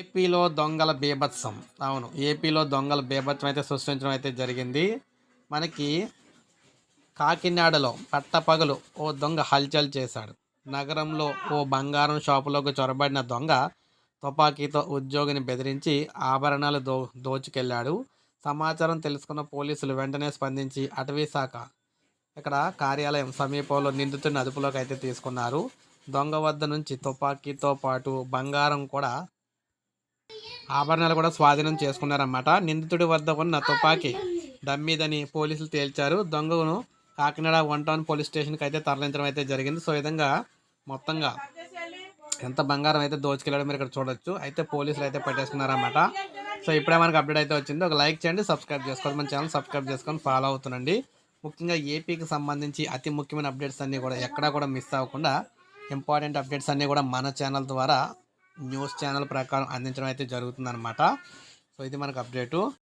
ఏపీలో దొంగల బీభత్సం. అవును ఏపీలో దొంగల బీభత్సం అయితే సృష్టించడం అయితే జరిగింది. మనకి కాకినాడలో పట్టపగలు ఓ దొంగ హల్చల్ చేశాడు. నగరంలో ఓ బంగారం షాపులోకి చొరబడిన దొంగ తుపాకీతో ఉద్యోగిని బెదిరించి ఆభరణాలు దో దోచుకెళ్ళాడు సమాచారం తెలుసుకున్న పోలీసులు వెంటనే స్పందించి అటవీ శాఖ ఇక్కడ కార్యాలయం సమీపంలో నిందితుడిని అదుపులోకి అయితే తీసుకున్నారు. దొంగ వద్ద నుంచి తుపాకీతో పాటు బంగారం కూడా ఆభరణాలు కూడా స్వాధీనం చేసుకున్నారన్నమాట. నిందితుడి వద్ద ఉన్న తుపాకీ దమ్మిదని పోలీసులు తేల్చారు. దొంగను కాకినాడ వన్ టౌన్ పోలీస్ స్టేషన్కి అయితే తరలించడం అయితే జరిగింది. సో విధంగా మొత్తంగా ఎంత బంగారం అయితే దోచుకెళ్ళడం మీరు ఇక్కడ చూడొచ్చు. అయితే పోలీసులు అయితే పట్టేసుకున్నారన్నమాట. సో ఇప్పుడే మనకు అప్డేట్ అయితే వచ్చింది. ఒక లైక్ చేయండి సబ్స్క్రైబ్ చేసుకోండి. మన ఛానల్ సబ్స్క్రైబ్ చేసుకొని ఫాలో అవుతుండండి. ముఖ్యంగా ఏపీకి సంబంధించి అతి ముఖ్యమైన అప్డేట్స్ అన్నీ కూడా ఎక్కడా కూడా మిస్ అవ్వకుండా ఇంపార్టెంట్ అప్డేట్స్ అన్నీ కూడా మన ఛానల్ ద్వారా న్యూస్ ఛానల్ ప్రకారం అందించడం అయితే జరుగుతుందన్నమాట. సో ఇది మనకు అప్డేటు.